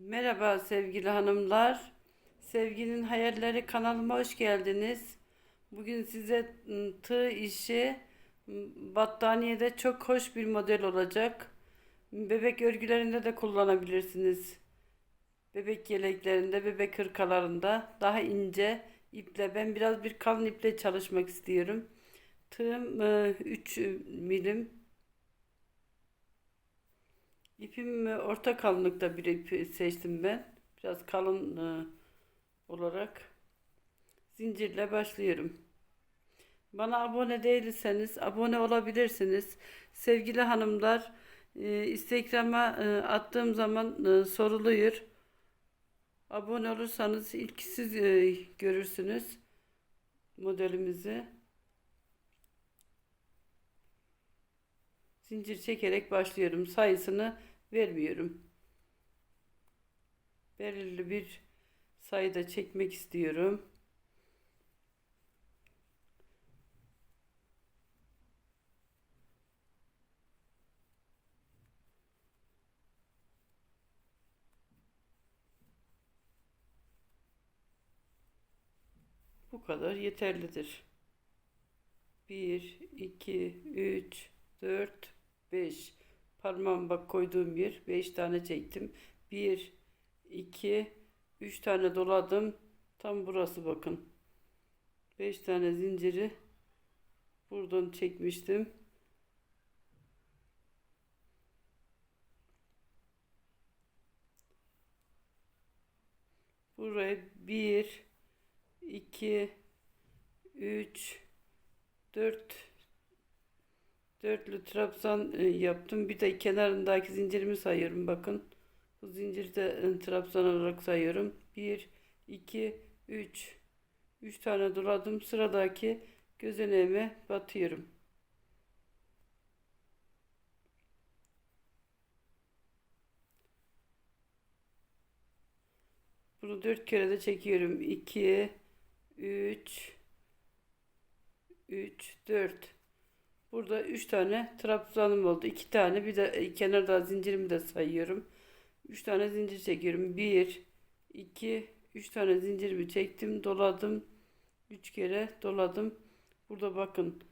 Merhaba sevgili hanımlar. Sevginin Hayalleri kanalıma hoş geldiniz. Bugün size ım, tığ işi ım, battaniyede çok hoş bir model olacak. Bebek örgülerinde de kullanabilirsiniz. Bebek yeleklerinde, bebek hırkalarında daha ince iple. Ben biraz bir kalın iple çalışmak istiyorum. Tığım 3 milim. İpim e, orta kalınlıkta bir ip seçtim ben. Biraz kalın e, olarak zincirle başlıyorum. Bana abone değilseniz abone olabilirsiniz. Sevgili hanımlar, e, Instagram'a attığım zaman soruluyor. Abone olursanız ilk siz görürsünüz modelimizi. Zincir çekerek başlıyorum. Sayısını vermiyorum. Belirli bir sayıda çekmek istiyorum. Bu kadar yeterlidir. 1, 2, 3, 4, 5. Parmağım bak koyduğum yer 5 tane çektim. 1, 2, 3 tane doladım. Tam burası bakın. 5 tane zinciri buradan çekmiştim. Buraya 1, 2, 3, 4 dörtlü trabzan e, yaptım. Bir de kenarındaki zincirimi sayıyorum. Bakın. Bu zinciri de e, trabzan olarak sayıyorum. 1, 2, 3. 3 tane doladım. Sıradaki gözeneğime batıyorum. Bunu 4 kere de çekiyorum. 2, 3, 3, 4. Burada 3 tane trabzanım oldu. 2 tane bir de e, kenarda zincirimi de sayıyorum. 3 tane zincir çekiyorum. 1 2 3 tane zincirimi çektim, doladım. 3 kere doladım. Burada bakın.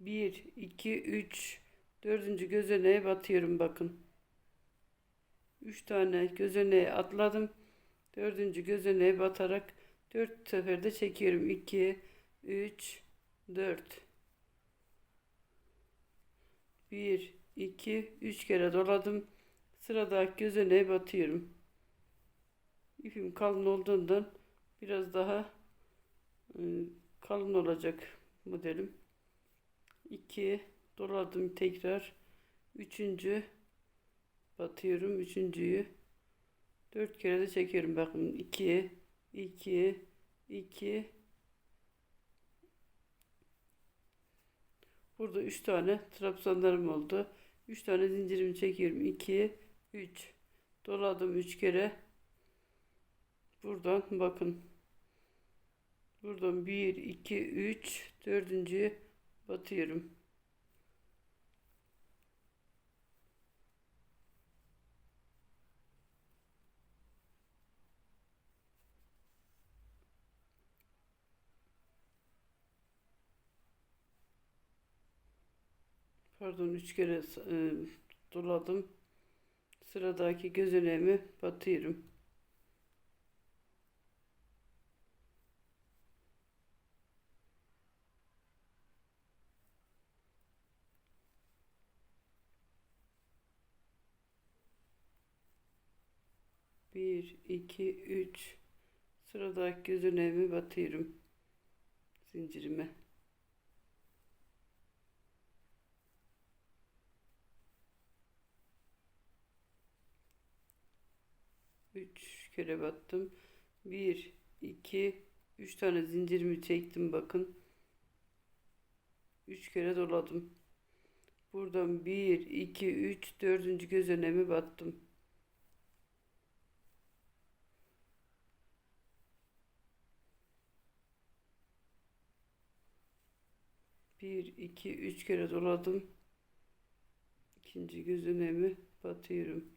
1 2 3 dördüncü gözeneğe batıyorum bakın. 3 tane gözeneğe atladım. Dördüncü gözeneğe batarak 4 seferde çekiyorum. 2 3 4 1, 2, 3 kere doladım. Sıradaki gözeneğe batıyorum. İpim kalın olduğundan biraz daha e, kalın olacak modelim. 2 doladım tekrar. Üçüncü batıyorum. Üçüncüyü 4 kere de çekiyorum. Bakın 2, 2, 2, Burada 3 tane trabzanlarım oldu. 3 tane zincirimi çekiyorum. 2, 3. Doladım 3 kere. Buradan bakın. Buradan 1, 2, 3. Dördüncüyü batıyorum. Pardon 3 kere e, doladım. Sıradaki gözeneğimi batıyorum. Bir, iki, üç. Sıradaki gözeneğimi batıyorum. Zincirime. 3 kere battım. 1 2 3 tane zincirimi çektim bakın. 3 kere doladım. Buradan 1 2 3 4. gözenemi battım. Bir, iki, üç kere doladım. İkinci gözenemi batıyorum.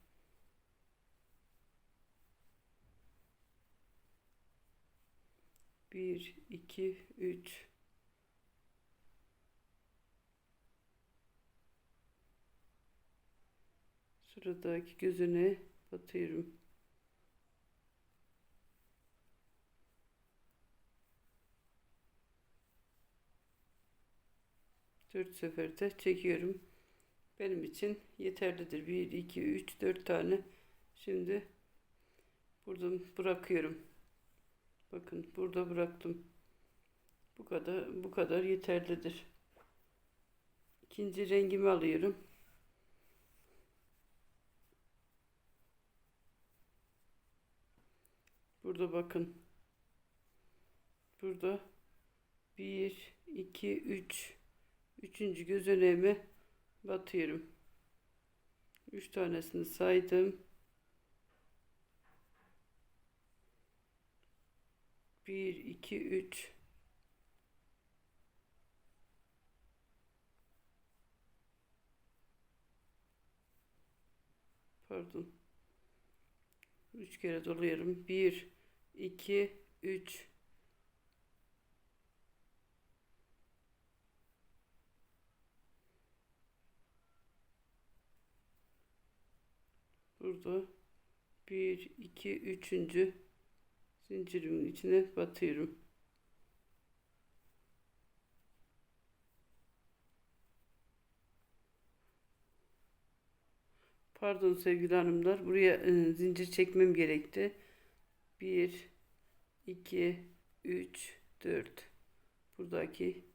1 2 3 Sıradaki gözüne batıyorum. Dört seferde çekiyorum. Benim için yeterlidir. 1, 2, 3, 4 tane. Şimdi buradan bırakıyorum. Bakın burada bıraktım. Bu kadar bu kadar yeterlidir. İkinci rengimi alıyorum. Burada bakın. Burada 1 2 3 üçüncü gözeneğime batıyorum. 3 tanesini saydım. 1 2 3 Pardon. 3 kere doluyorum. 1 2 3 Burada 1 2 3. zincirimin içine batıyorum. Pardon sevgili hanımlar. Buraya e, zincir çekmem gerekti. 1 2 3 4 buradaki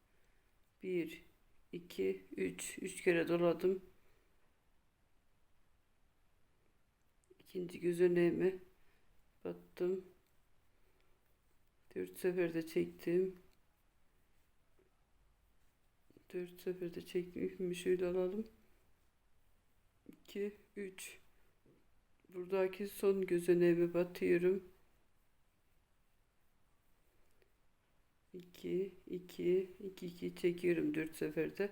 1 2 3 3 kere doladım. İkinci gözeneğime battım. 4 seferde çektim. 4 seferde çektim. İpimi şöyle alalım. 2 3 buradaki son gözeneğime batıyorum. 2 2 2 2 çekiyorum 4 seferde.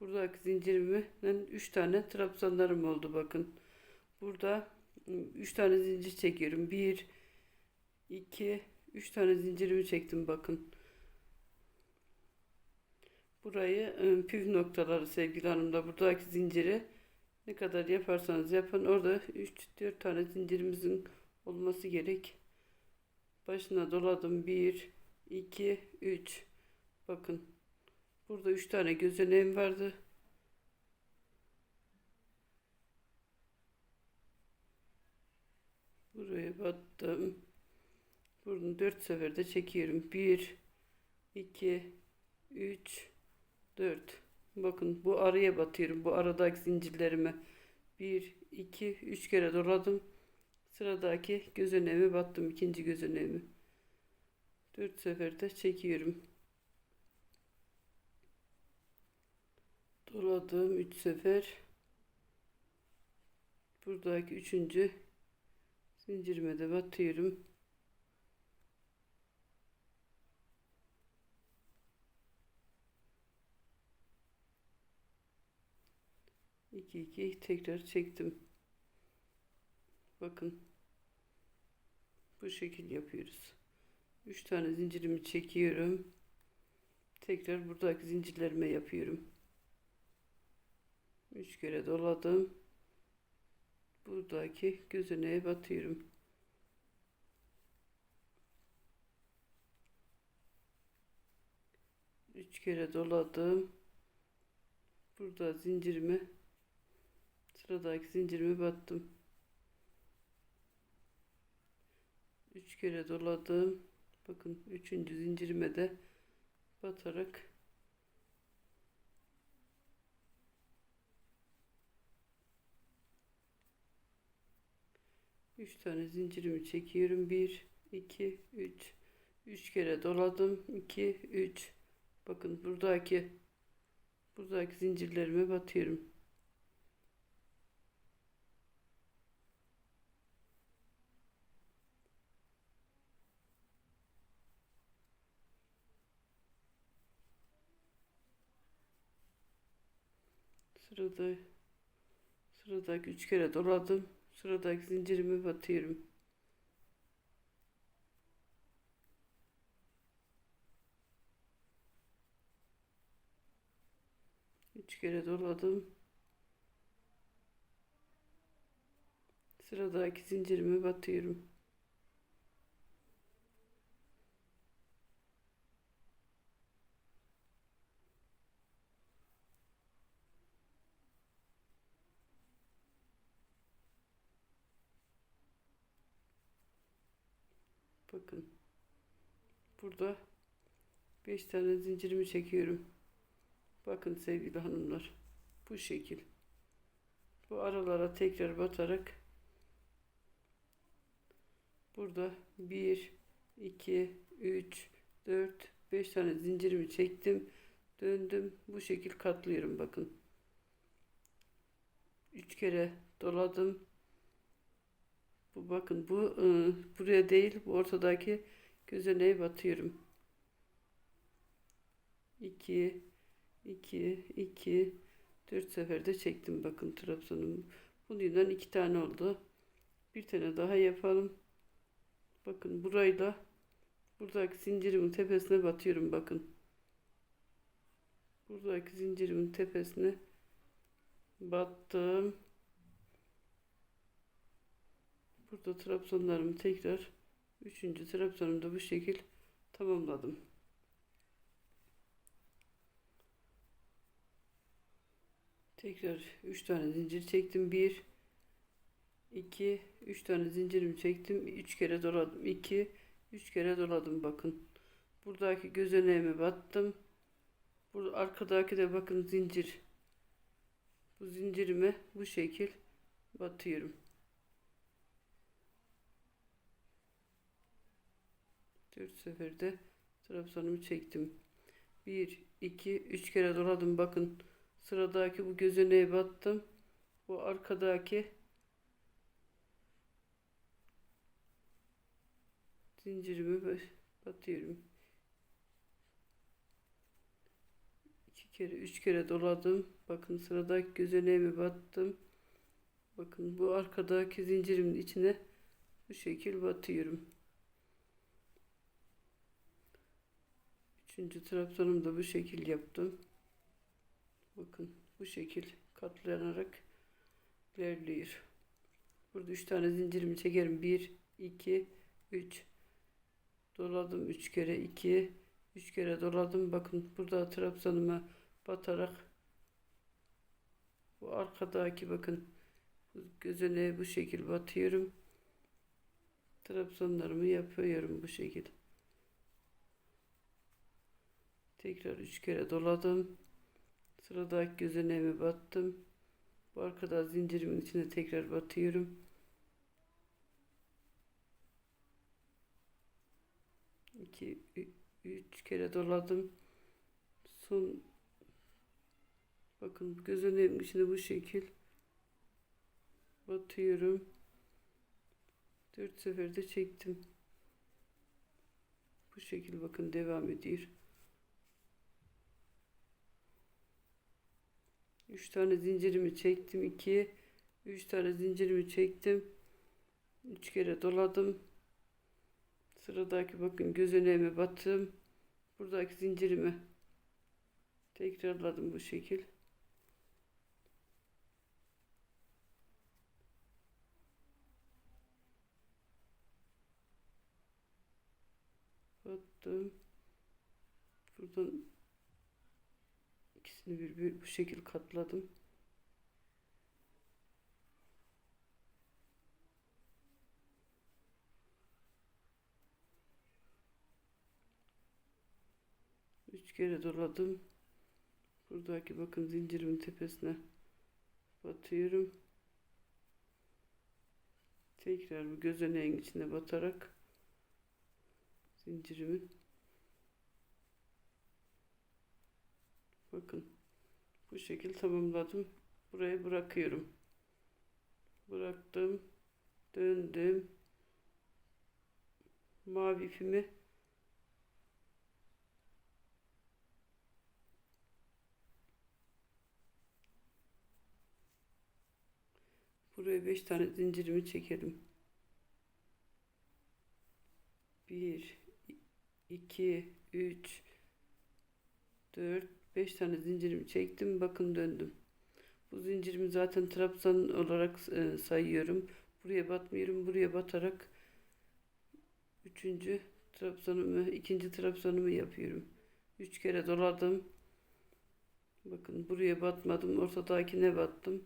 Buradaki zincirimden 3 tane trabzanlarım oldu bakın. Burada 3 tane zincir çekiyorum. 1 2 3 tane zincirimi çektim bakın. Burayı ıı, püf noktaları sevgili hanımlar. Buradaki zinciri ne kadar yaparsanız yapın. Orada 3-4 tane zincirimizin olması gerek. Başına doladım. 1 2 3 Bakın. Burada 3 tane gözeneğim vardı. Buraya battım. Bunu 4 seferde çekiyorum. 1 2 3 4 Bakın bu araya batıyorum. Bu aradaki zincirlerime 1 2 3 kere doladım. Sıradaki gözeneğime battım. ikinci gözeneğimi. 4 seferde çekiyorum. Doladım 3 sefer. Buradaki üçüncü zincirime de batıyorum. İki iki tekrar çektim. Bakın. Bu şekil yapıyoruz. 3 tane zincirimi çekiyorum. Tekrar buradaki zincirlerime yapıyorum. 3 kere doladım. Buradaki gözeneğe batıyorum. Üç kere doladım. Burada zincirimi sıradaki zincirime battım. Üç kere doladım. Bakın üçüncü zincirime de batarak üç tane zincirimi çekiyorum. Bir, iki, üç. Üç kere doladım. iki, üç. Bakın buradaki buradaki zincirlerime batıyorum. Sırada, sıradaki üç kere doladım. Sıradaki zincirimi batıyorum. Üç kere doladım. Sıradaki zincirimi batıyorum. Bakın. Burada 5 tane zincirimi çekiyorum. Bakın sevgili hanımlar. Bu şekil. Bu aralara tekrar batarak burada 1 2 3 4 5 tane zincirimi çektim. Döndüm. Bu şekil katlıyorum bakın. 3 kere doladım. Bu bakın bu ıı, buraya değil bu ortadaki gözeneğe batıyorum. 2 2 2 4 seferde çektim bakın trabzanımı. Bundan iki tane oldu. Bir tane daha yapalım. Bakın burayla buradaki zincirimin tepesine batıyorum bakın. Buradaki zincirimin tepesine battım. Burada trabzanlarımı tekrar üçüncü trabzanımı da bu şekil tamamladım. Tekrar 3 tane zincir çektim. 1 2 3 tane zincirimi çektim. 3 kere doladım. 2 3 kere doladım bakın. Buradaki gözeneğime battım. Burada arkadaki de bakın zincir. Bu zincirime bu şekil batıyorum. 4 seferde trabzanımı çektim. 1 2 3 kere doladım bakın. Sıradaki bu gözeneğe battım. Bu arkadaki zincirimi batıyorum. İki kere, üç kere doladım. Bakın sıradaki gözeneğimi battım. Bakın bu arkadaki zincirimin içine bu şekil batıyorum. Üçüncü trabzanımı da bu şekil yaptım. Bakın bu şekil katlanarak ilerliyor. Burada üç tane zincirimi çekerim. Bir, iki, üç. Doladım üç kere iki, üç kere doladım. Bakın burada trabzanıma batarak bu arkadaki bakın gözeneğe bu şekil batıyorum. Trabzanlarımı yapıyorum bu şekilde. Tekrar üç kere doladım. Sıradaki gözeneğime battım. Bu arkada zincirimin içine tekrar batıyorum. İki, üç kere doladım. Son bakın gözeneğimin içine bu şekil batıyorum. Dört seferde çektim. Bu şekil bakın devam ediyor. 3 tane zincirimi çektim 2 3 tane zincirimi çektim. 3 kere doladım. Sıradaki bakın gözeneğime battım. Buradaki zincirimi tekrarladım bu şekil. Battım. Buradan İkisini bir, bir bu şekil katladım. Üç kere doladım. Buradaki bakın zincirimin tepesine batıyorum. Tekrar bu gözeneğin içine batarak zincirimin Bakın bu şekil tamamladım. Buraya bırakıyorum. Bıraktım. Döndüm. Mavi ipimi Buraya 5 tane zincirimi çekelim. 1 2 3 4 5 tane zincirimi çektim. Bakın döndüm. Bu zincirimi zaten trabzan olarak e, sayıyorum. Buraya batmıyorum. Buraya batarak üçüncü trabzanımı, ikinci trabzanımı yapıyorum. Üç kere doladım. Bakın buraya batmadım. Ortadakine battım.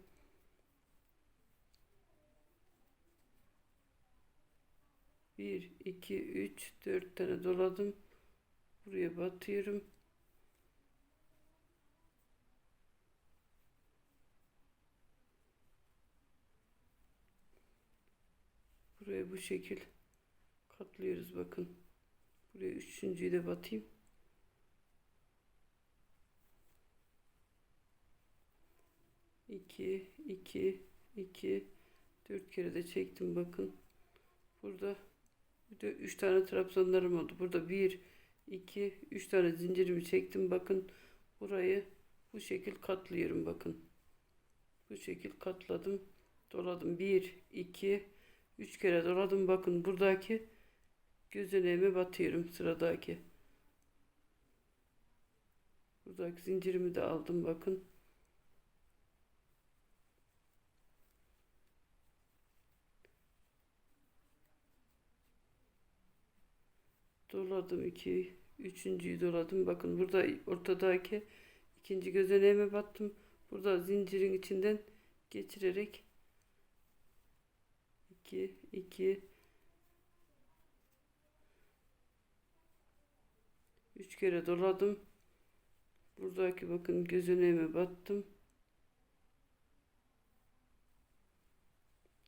Bir, iki, üç, dört tane doladım. Buraya batıyorum. Buraya bu şekil katlıyoruz bakın. Buraya üçüncüyü de batayım. İki, iki, iki, dört kere de çektim bakın. Burada bir de üç tane trabzanlarım oldu. Burada bir, iki, üç tane zincirimi çektim. Bakın burayı bu şekil katlıyorum bakın. Bu şekil katladım. Doladım. Bir, iki, üç kere doladım. Bakın buradaki gözeneğime batıyorum sıradaki. Buradaki zincirimi de aldım bakın. Doladım iki, üçüncüyü doladım. Bakın burada ortadaki ikinci gözeneğime battım. Burada zincirin içinden geçirerek 2 2 3 kere doladım. Buradaki bakın gözeneğime battım.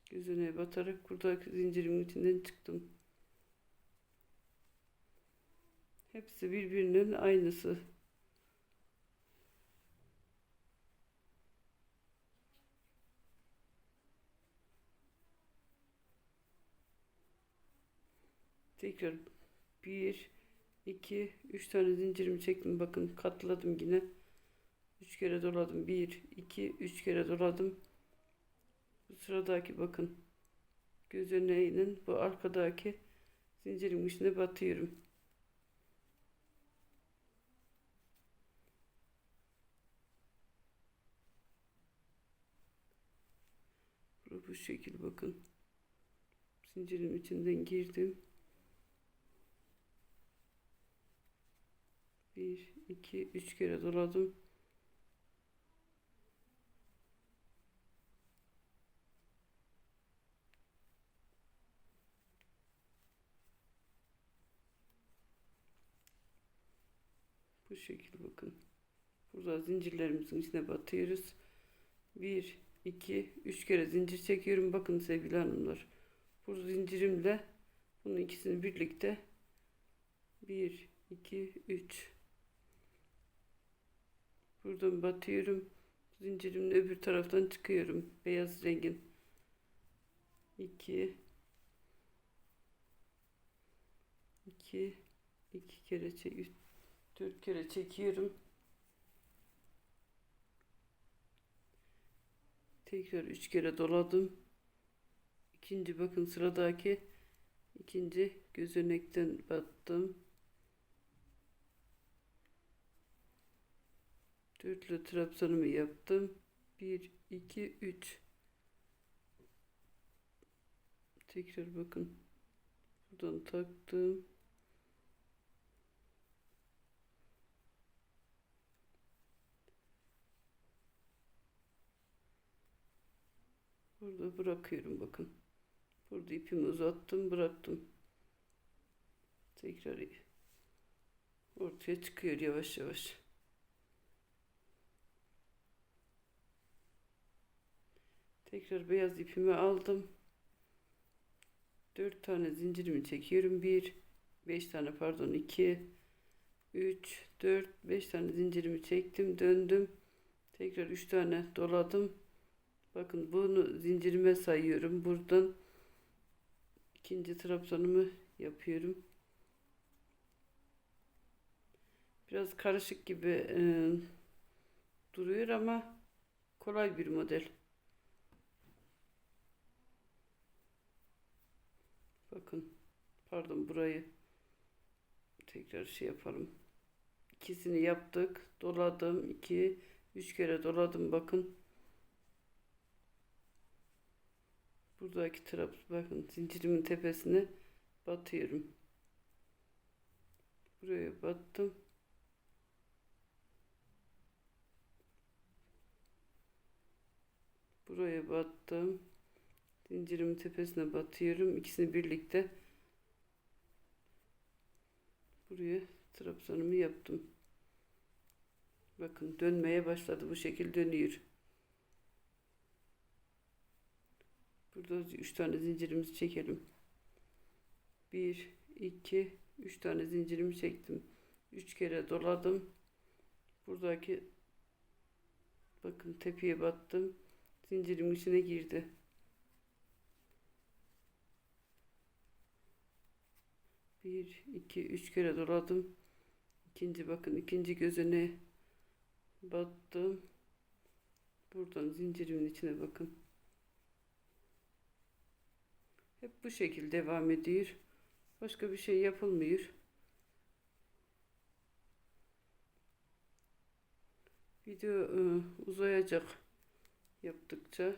Gözeneğe batarak buradaki zincirimin içinden çıktım. Hepsi birbirinin aynısı. Tekrar bir, iki, üç tane zincirimi çektim. Bakın katladım yine. Üç kere doladım. Bir, iki, üç kere doladım. Bu sıradaki bakın. Gözeneğinin bu arkadaki zincirin içine batıyorum. Bu şekil bakın. Zincirin içinden girdim. Bir, iki, üç kere doladım. Bu şekil bakın. Burada zincirlerimizin içine batıyoruz. Bir, 2, 3 kere zincir çekiyorum. Bakın sevgili hanımlar. Bu zincirimle bunun ikisini birlikte 1, 2, 3 buradan batıyorum. Zincirimin öbür taraftan çıkıyorum. Beyaz rengin 2 2 2 kere çek 4 kere çekiyorum. Tekrar üç kere doladım. İkinci bakın sıradaki ikinci gözenekten battım. Dörtlü trabzanımı yaptım. Bir, iki, üç. Tekrar bakın. Buradan taktım. Burada bırakıyorum bakın. Burada ipimi uzattım bıraktım. Tekrar ortaya çıkıyor yavaş yavaş. Tekrar beyaz ipimi aldım. 4 tane zincirimi çekiyorum. 1 5 tane pardon 2 3 4 5 tane zincirimi çektim, döndüm. Tekrar 3 tane doladım. Bakın bunu zincirime sayıyorum. Buradan ikinci trabzanımı yapıyorum. Biraz karışık gibi e, duruyor ama kolay bir model. Bakın pardon burayı tekrar şey yapalım. ikisini yaptık. Doladım. 2 3 kere doladım bakın. Buradaki trabz bakın zincirimin tepesine batıyorum. Buraya battım. Buraya battım. Zincirimin tepesine batıyorum. İkisini birlikte buraya trabzanımı yaptım. Bakın dönmeye başladı. Bu şekil dönüyor. Burada üç tane zincirimizi çekelim. Bir, iki, üç tane zincirimi çektim. Üç kere doladım. Buradaki bakın tepeye battım. Zincirimin içine girdi. Bir, iki, üç kere doladım. İkinci bakın ikinci gözüne battım. Buradan zincirimin içine bakın. Hep bu şekilde devam ediyor. Başka bir şey yapılmıyor. Video e, uzayacak yaptıkça.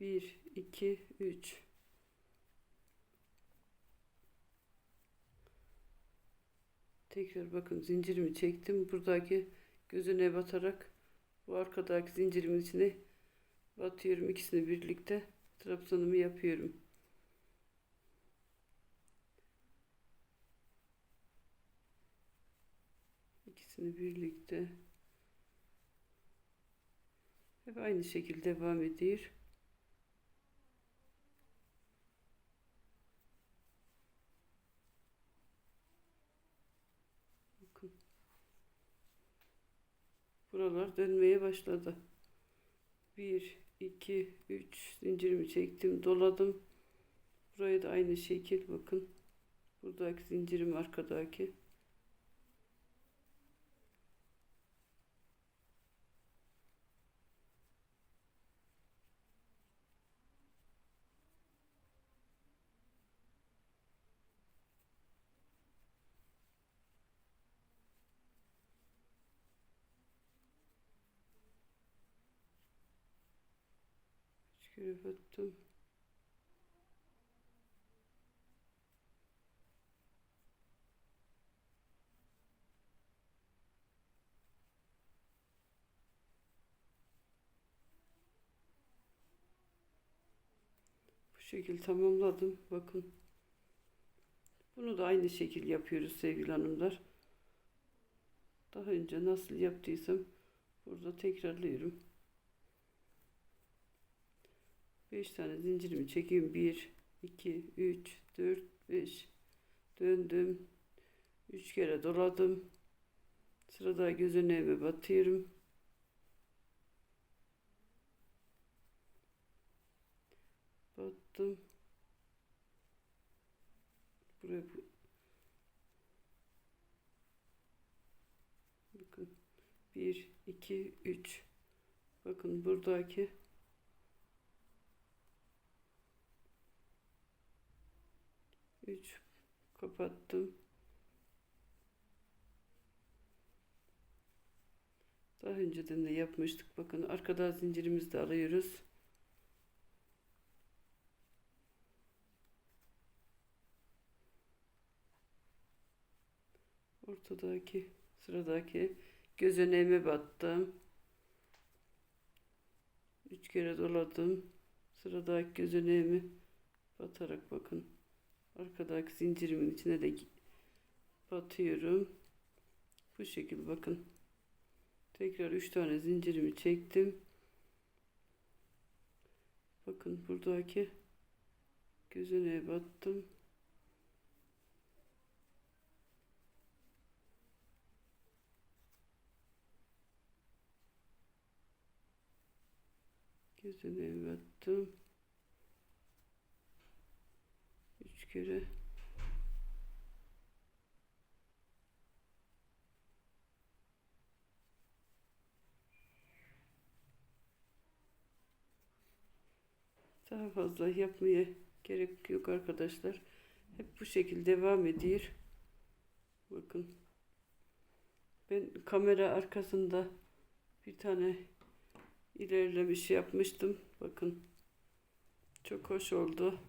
Bir, iki, üç. Tekrar bakın zincirimi çektim. Buradaki gözüne batarak bu arkadaki zincirimin içine batıyorum. ikisini birlikte trabzanımı yapıyorum. İkisini birlikte hep aynı şekilde devam ediyor. Bakın. Buralar dönmeye başladı. 1 2 3 zincirimi çektim, doladım. Buraya da aynı şekil bakın. Buradaki zincirim arkadaki. Battım. Bu şekil tamamladım. Bakın. Bunu da aynı şekil yapıyoruz sevgili hanımlar. Daha önce nasıl yaptıysam burada tekrarlıyorum. 5 tane zincirimi çekeyim. 1, 2, 3, 4, 5. Döndüm. 3 kere doladım. Sırada gözüne batıyorum. Battım. Buraya bu- bakın 1 2 3 bakın buradaki Üç kapattım. Daha önceden de yapmıştık. Bakın arkada zincirimizi de alıyoruz. Ortadaki sıradaki gözeneğime battım. Üç kere doladım. Sıradaki gözeneğimi batarak bakın. Arkadaki zincirimin içine de batıyorum. Bu şekil bakın. Tekrar üç tane zincirimi çektim. Bakın buradaki gözüne battım. Gözüne battım. Kere daha fazla yapmaya gerek yok arkadaşlar. Hep bu şekilde devam ediyor. Bakın. Ben kamera arkasında bir tane ilerlemiş yapmıştım. Bakın. Çok hoş oldu.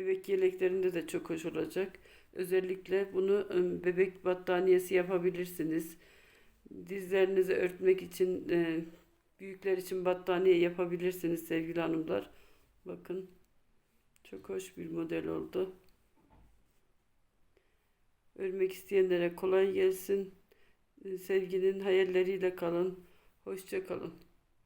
Bebek yeleklerinde de çok hoş olacak. Özellikle bunu ım, bebek battaniyesi yapabilirsiniz. Dizlerinizi örtmek için e, büyükler için battaniye yapabilirsiniz sevgili hanımlar. Bakın. Çok hoş bir model oldu. Örmek isteyenlere kolay gelsin. Sevginin hayalleriyle kalın. Hoşça kalın.